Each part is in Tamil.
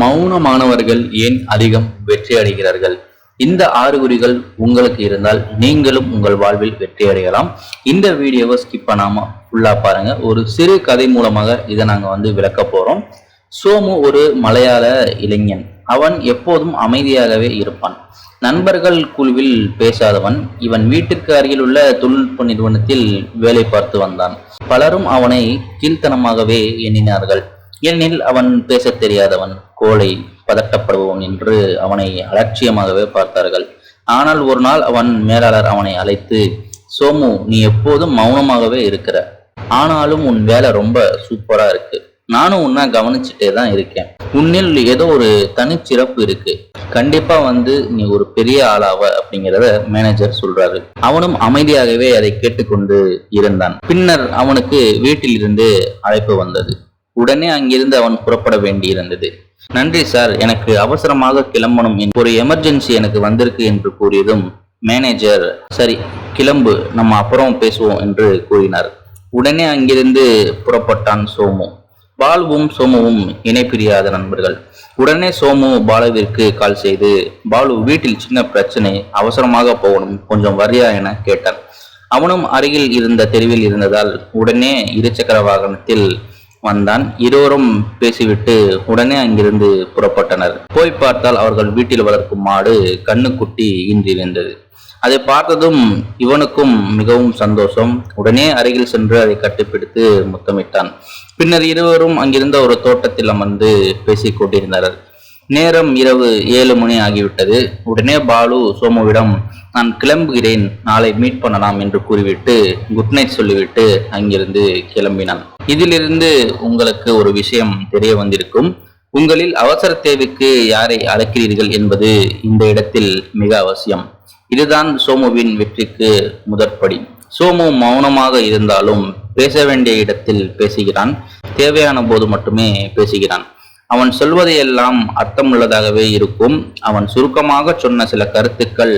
மௌனமானவர்கள் ஏன் அதிகம் வெற்றி அடைகிறார்கள் இந்த ஆறு குறிகள் உங்களுக்கு இருந்தால் நீங்களும் உங்கள் வாழ்வில் வெற்றி அடையலாம் இந்த வீடியோவை ஸ்கிப் பண்ணாம ஃபுல்லா பாருங்க. ஒரு சிறு கதை மூலமாக இதை நாங்க வந்து விளக்க போறோம். சோமு ஒரு மலையாள இளைஞன். அவன் எப்போதும் அமைதியாகவே இருப்பான். நண்பர்கள் குழுவில் பேசாதவன். இவன் வீட்டிற்கு அருகில் உள்ள தொழில்நுட்ப நிறுவனத்தில் வேலை பார்த்து வந்தான். பலரும் அவனை கீழ்த்தனமாகவே எண்ணினார்கள். ஏனெனில் அவன் பேசத் தெரியாதவன் கோழை பதட்டப்படுபவன் என்று அவனை அலட்சியமாகவே பார்த்தார்கள். ஆனால் ஒரு நாள் அவன் மேலாளர் அவனை அழைத்து சோமு நீ எப்போதும் மௌனமாகவே இருக்கிற. ஆனாலும் உன் வேலை ரொம்ப சூப்பரா இருக்கு. நானும் உன்னை கவனிச்சுட்டே தான் இருக்கேன். உன்னில் ஏதோ ஒரு தனிச்சிறப்பு இருக்கு. கண்டிப்பா வந்து நீ ஒரு பெரிய ஆளாவ அப்படிங்கிறத மேனேஜர் சொல்றாரு. அவனும் அமைதியாகவே அதை கேட்டுக்கொண்டு இருந்தான். பின்னர் அவனுக்கு வீட்டில் இருந்து அழைப்பு வந்தது. உடனே அங்கிருந்து அவன் புறப்பட வேண்டியிருந்தது. நன்றி சார் எனக்கு அவசரமாக கிளம்பணும் ஒரு எமர்ஜென்சி எனக்கு வந்திருக்கு என்று கூறியதும் மேனேஜர் சரி கிளம்பு நம்ம அப்புறம் பேசுவோம் என்று கூறினார். உடனே அங்கிருந்து புறப்பட்டான் சோமு. பாலுவும் சோமுவும் இணைப்பிரியாத நண்பர்கள். உடனே சோமு பாலுவிற்கு கால் செய்து பாலு வீட்டில் சின்ன பிரச்சனை அவசரமாக போகணும் கொஞ்சம் வரியா என கேட்டான் அவனும் அருகில் இருந்த தெருவில் இருந்ததால் உடனே இருசக்கர வாகனத்தில் வந்தான். இருவரும் பேசிவிட்டு உடனே அங்கிருந்து புறப்பட்டனர். போய் பார்த்தால் அவர்கள் வீட்டில் வளர்க்கும் மாடு கண்ணுக்குட்டி இன்றிருந்தது அதை பார்த்ததும் இவனுக்கும் மிகவும் சந்தோஷம். உடனே அருகில் சென்று அதை கட்டிப்பிடித்து முத்தமிட்டான். பின்னர் இருவரும் அங்கிருந்த ஒரு தோட்டத்தில் அமர்ந்து பேசிக் கொண்டிருந்தனர். நேரம் இரவு ஏழு மணி ஆகிவிட்டது. உடனே பாலு சோமுவிடம் நான் கிளம்புகிறேன் நாளை மீட் பண்ணலாம் என்று கூறிவிட்டு குட் நைட் சொல்லிவிட்டு அங்கிருந்து கிளம்பினான். இதிலிருந்து உங்களுக்கு ஒரு விஷயம் தெரிய வந்திருக்கும். உங்களில் அவசர தேவைக்கு யாரை அழைக்கிறீர்கள் என்பது இந்த இடத்தில் மிக அவசியம். இதுதான் சோமுவின் வெற்றிக்கு முதற்படி சோமு மௌனமாக இருந்தாலும் பேச வேண்டிய இடத்தில் பேசுகிறான். தேவையான போது மட்டுமே பேசுகிறான். அவன் சொல்வதையெல்லாம் அர்த்தமுள்ளதாகவே இருக்கும். அவன் சுருக்கமாக சொன்ன சில கருத்துக்கள்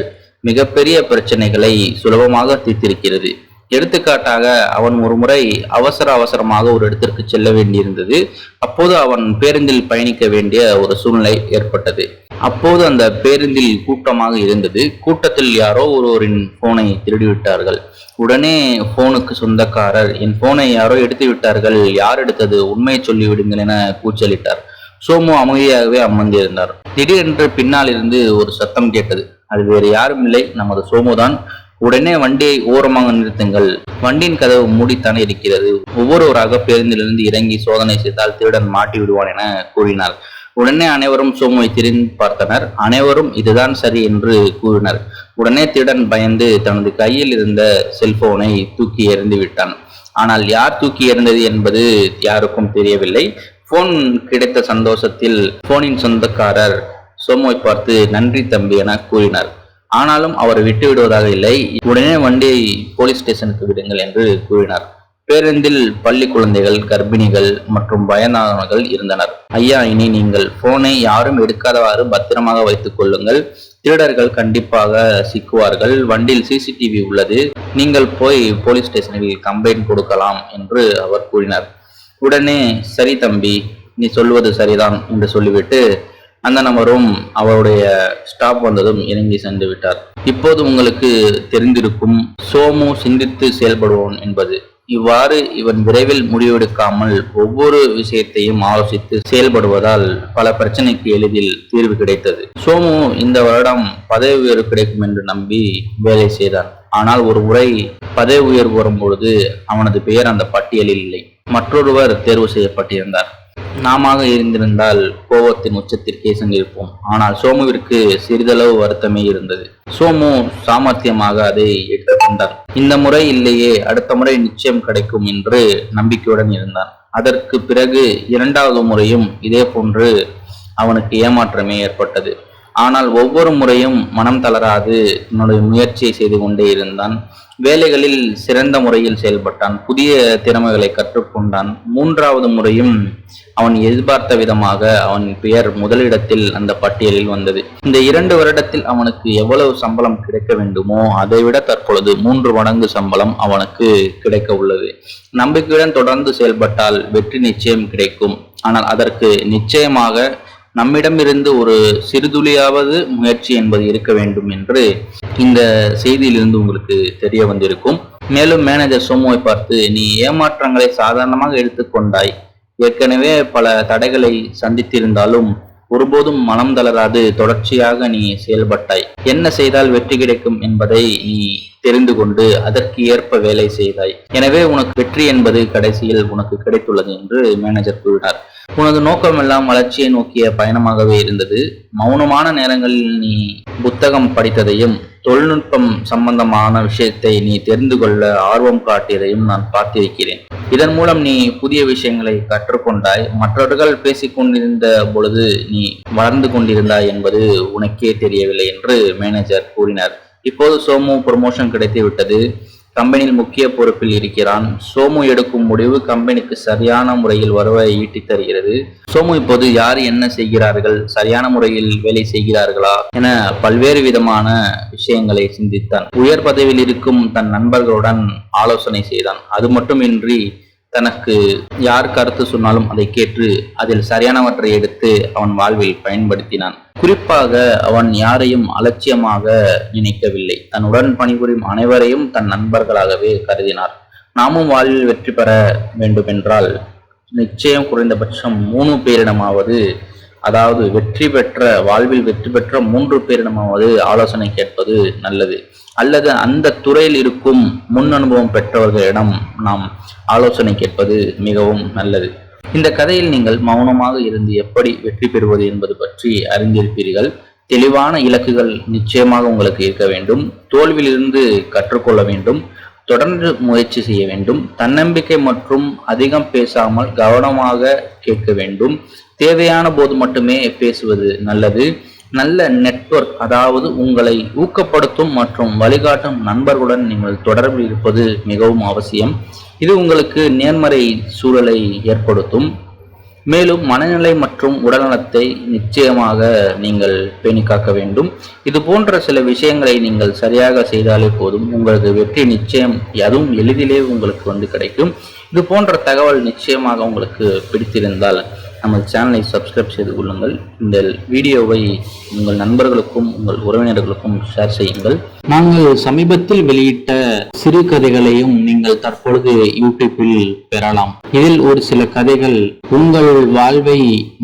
மிகப்பெரிய பிரச்சனைகளை சுலபமாக தீர்த்திருக்கிறது. எடுத்துக்காட்டாக அவன் ஒரு முறை அவசர அவசரமாக ஒரு இடத்திற்கு செல்ல வேண்டியிருந்தது. அப்போது அவன் பேருந்தில் பயணிக்க வேண்டிய ஒரு சூழ்நிலை ஏற்பட்டது. அப்போது அந்த பேருந்தில் கூட்டமாக இருந்தது. கூட்டத்தில் யாரோ ஒருவரின் போனை திருடிவிட்டார்கள். உடனே போனுக்கு சொந்தக்காரர் என் போனை யாரோ எடுத்து விட்டார்கள் யார் எடுத்தது? உண்மையை சொல்லிவிடுங்கள் என கூச்சலிட்டார். சோமு அமைதியாகவே அமர்ந்திருந்தார். திடீரென்று பின்னால் இருந்து ஒரு சத்தம் கேட்டது. அது வேறு யாரும் இல்லை. நமது சோமுதான் உடனே வண்டியை ஓரமாக நிறுத்துங்கள். வண்டியின் கதவு மூடித்தானே இருக்கிறது. ஒவ்வொருவராக பேருந்திலிருந்து இறங்கி சோதனை செய்தால் திருடன் மாட்டி விடுவான் என கூறினார். உடனே அனைவரும் சோமுவை திரிந்து பார்த்தனர். அனைவரும் இதுதான் சரி என்று கூறினர். உடனே திருடன் பயந்து தனது கையில் இருந்த செல்போனை தூக்கி எறிந்து விட்டான். ஆனால் யார் தூக்கி எறிந்தது என்பது யாருக்கும் தெரியவில்லை. போன் கிடைத்த சந்தோஷத்தில் போனின் சொந்தக்காரர் சோமுவை பார்த்து நன்றி தம்பி என கூறினார். ஆனாலும் அவர் விட்டு விடுவதாக இல்லை. உடனே வண்டியை போலீஸ் ஸ்டேஷனுக்கு விடுங்கள் என்று கூறினார். பேருந்தில் பள்ளி குழந்தைகள் கர்ப்பிணிகள் மற்றும் வயதானவர்கள் இருந்தனர். ஐயா இனி நீங்கள் போனை யாரும் எடுக்காதவாறு பத்திரமாக வைத்துக் கொள்ளுங்கள். திருடர்கள் கண்டிப்பாக சிக்குவார்கள். வண்டியில் சிசிடிவி உள்ளது. நீங்கள் போய் போலீஸ் ஸ்டேஷனில் கம்ப்ளைண்ட் கொடுக்கலாம் என்று அவர் கூறினார். உடனே சரி தம்பி நீ சொல்வது சரிதான் என்று சொல்லிவிட்டு அந்த நபரும் அவருடைய ஸ்டாப் வந்ததும் இறங்கி சென்று விட்டார். இப்போது உங்களுக்கு தெரிந்திருக்கும் சோமு சிந்தித்து செயல்படுவோன் என்பது. இவ்வாறு இவன் விரைவில் முடிவெடுக்காமல் ஒவ்வொரு விஷயத்தையும் ஆலோசித்து செயல்படுவதால் பல பிரச்சனைக்கு எளிதில் தீர்வு கிடைத்தது. சோமு இந்த வருடம் பதவி உயர்வு கிடைக்கும் என்று நம்பி வேலை செய்தான். ஆனால் ஒரு முறை பதவி உயர்வு வரும்பொழுது அவனது பெயர் அந்த பட்டியலில் இல்லை. மற்றொருவர் தேர்வு செய்யப்பட்டிருந்தார். நாம இருந்திருந்தால் கோபத்தின் உச்சத்திற்கே சென்றிருப்போம். ஆனால் சோமுவிற்கு சிறிதளவு வருத்தமே இருந்தது. சோமு சாமர்த்தியமாக அதை எடுத்துக்கொண்டார் இந்த முறை இல்லையே அடுத்த முறை நிச்சயம் கிடைக்கும் என்று நம்பிக்கையுடன் இருந்தான். அதற்கு பிறகு இரண்டாவது முறையும் இதே போன்று அவனுக்கு ஏமாற்றமே ஏற்பட்டது. ஆனால் ஒவ்வொரு முறையும் மனம் தளராது. தன்னுடைய முயற்சியை செய்து கொண்டே இருந்தான். வேலைகளில் சிறந்த முறையில் செயல்பட்டான். புதிய திறமைகளை கற்றுக்கொண்டான். மூன்றாவது முறையும் அவன் எதிர்பார்த்த விதமாக அவன் பெயர் முதலிடத்தில் அந்த பட்டியலில் வந்தது. இந்த இரண்டு வருடத்தில் அவனுக்கு எவ்வளவு சம்பளம் கிடைக்க வேண்டுமோ அதைவிட தற்பொழுது மூன்று மடங்கு சம்பளம் அவனுக்கு கிடைக்க உள்ளது. நம்பிக்கையுடன் தொடர்ந்து செயல்பட்டால் வெற்றி நிச்சயம் கிடைக்கும். ஆனால் அதற்கு நிச்சயமாக நம்மிடமிருந்து ஒரு சிறுதுளியாவது முயற்சி என்பது இருக்க வேண்டும் என்று இந்த செய்தியிலிருந்து உங்களுக்கு தெரிய வந்திருக்கும். மேலும் மேனேஜர் சோமுவை பார்த்து நீ ஏமாற்றங்களை சாதாரணமாக எடுத்துக்கொண்டாய் ஏற்கனவே பல தடைகளை சந்தித்திருந்தாலும் ஒருபோதும் மனம் தளராது தொடர்ச்சியாக நீ செயல்பட்டாய். என்ன செய்தால் வெற்றி கிடைக்கும் என்பதை நீ தெரிந்து கொண்டு அதற்கு ஏற்ப வேலை செய்தாய். எனவே உனக்கு வெற்றி என்பது கடைசியில் உனக்கு கிடைத்துள்ளது என்று மேனேஜர் கூறினார். உனது நோக்கமெல்லாம் வளர்ச்சியை நோக்கிய பயணமாகவே இருந்தது. மௌனமான நேரங்களில் நீ புத்தகம் படித்ததையும் தொழில்நுட்பம் சம்பந்தமான விஷயத்தை நீ தெரிந்து கொள்ள ஆர்வம் காட்டியதையும் நான் பார்த்திருக்கிறேன். இதன் மூலம் நீ புதிய விஷயங்களை கற்றுக்கொண்டாய். மற்றவர்கள் பேசிக் கொண்டிருந்த பொழுது நீ வளர்ந்து கொண்டிருந்தாய் என்பது உனக்கே தெரியவில்லை என்று மேனேஜர் கூறினார். இப்போது சோமு ப்ரொமோஷன் கிடைத்து விட்டது கம்பெனியில் முக்கிய பொறுப்பில் இருக்கிறான். சோமு எடுக்கும் முடிவு கம்பெனிக்கு சரியான முறையில் வருவாயை ஈட்டி தருகிறது. சோமு இப்போது யார் என்ன செய்கிறார்கள்? சரியான முறையில் வேலை செய்கிறார்களா? என பல்வேறு விதமான விஷயங்களை சிந்தித்தான். உயர் பதவியில் இருக்கும் தன் நண்பர்களுடன் ஆலோசனை செய்தான். அது மட்டுமின்றி தனக்கு யார் கருத்து சொன்னாலும் அதை கேட்டு அதில் சரியானவற்றை எடுத்து அவன் வாழ்வில் பயன்படுத்தினான். குறிப்பாக அவன் யாரையும் அலட்சியமாக நினைக்கவில்லை. தன்னுடன் பணிபுரியும் அனைவரையும் தன் நண்பர்களாகவே கருதினார். நாமும் வாழ்வில் வெற்றி பெற வேண்டுமென்றால் நிச்சயம் குறைந்தபட்சம் மூணு பேரிடமாவது அதாவது வெற்றி பெற்ற வாழ்வில் வெற்றி பெற்ற மூன்று பேரிடமாவது ஆலோசனை கேட்பது நல்லது. அல்லது அந்த துறையில் இருக்கும் முன் அனுபவம் பெற்றவர்களிடம் நாம் ஆலோசனை கேட்பது மிகவும் நல்லது. இந்த கதையில் நீங்கள் மௌனமாக இருந்து எப்படி வெற்றி பெறுவது என்பது பற்றி அறிந்திருப்பீர்கள். தெளிவான இலக்குகள் நிச்சயமாக உங்களுக்கு இருக்க வேண்டும். தோல்வியிலிருந்து கற்றுக்கொள்ள வேண்டும். தொடர்ந்து முயற்சி செய்ய வேண்டும். தன்னம்பிக்கை மற்றும் அதிகம் பேசாமல் கவனமாக கேட்க வேண்டும். தேவையான போது மட்டுமே பேசுவது நல்லது. நல்ல நெட்வொர்க் அதாவது உங்களை ஊக்கப்படுத்தும் மற்றும் வழிகாட்டும் நண்பர்களுடன் நீங்கள் தொடர்பில் இருப்பது மிகவும் அவசியம். இது உங்களுக்கு நேர்மறை சூழலை ஏற்படுத்தும். மேலும் மனநிலை மற்றும் உடல்நலத்தை நிச்சயமாக நீங்கள் பேணி காக்க வேண்டும். இது போன்ற சில விஷயங்களை நீங்கள் சரியாக செய்தாலே போதும். உங்களுக்கு வெற்றி நிச்சயம் அதுவும் எளிதிலே உங்களுக்கு வந்து கிடைக்கும். இது போன்ற தகவல் நிச்சயமாக உங்களுக்கு பிடித்திருந்தால் நமது சேனலை சப்ஸ்கிரைப் செய்து கொள்ளுங்கள். இந்த வீடியோவை உங்கள் நண்பர்களுக்கும் உங்கள் உறவினர்களுக்கும் ஷேர் செய்யுங்கள். நாங்கள் சமீபத்தில் வெளியிட்ட சிறு கதைகளையும் நீங்கள் தற்பொழுது யூடியூப்பில் பெறலாம். இதில் ஒரு சில கதைகள் உங்கள் வாழ்வை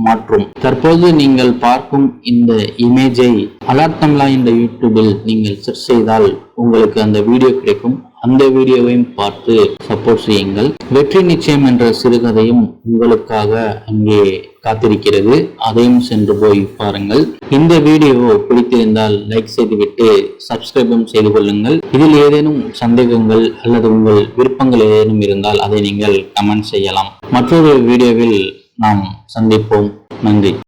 மாற்றும். தற்போது நீங்கள் பார்க்கும் இந்த இமேஜை அலாட்டம்லா இந்த யூடியூபில் நீங்கள் சர்ச் செய்தால் உங்களுக்கு அந்த வீடியோ கிடைக்கும். அந்த வீடியோவையும் பார்த்து சப்போர்ட் செய்யுங்கள். வெற்றி நிச்சயம் என்ற சிறுகதையும் உங்களுக்காக அங்கே காத்திருக்கிறது. அதையும் சென்று போய் பாருங்கள். இந்த வீடியோ பிடித்திருந்தால் லைக் செய்துவிட்டு சப்ஸ்கிரைபும் செய்து கொள்ளுங்கள். இதில் ஏதேனும் சந்தேகங்கள் அல்லது உங்கள் விருப்பங்கள் ஏதேனும் இருந்தால் அதை நீங்கள் கமெண்ட் செய்யலாம். மற்றொரு வீடியோவில் நாம் சந்திப்போம். நன்றி.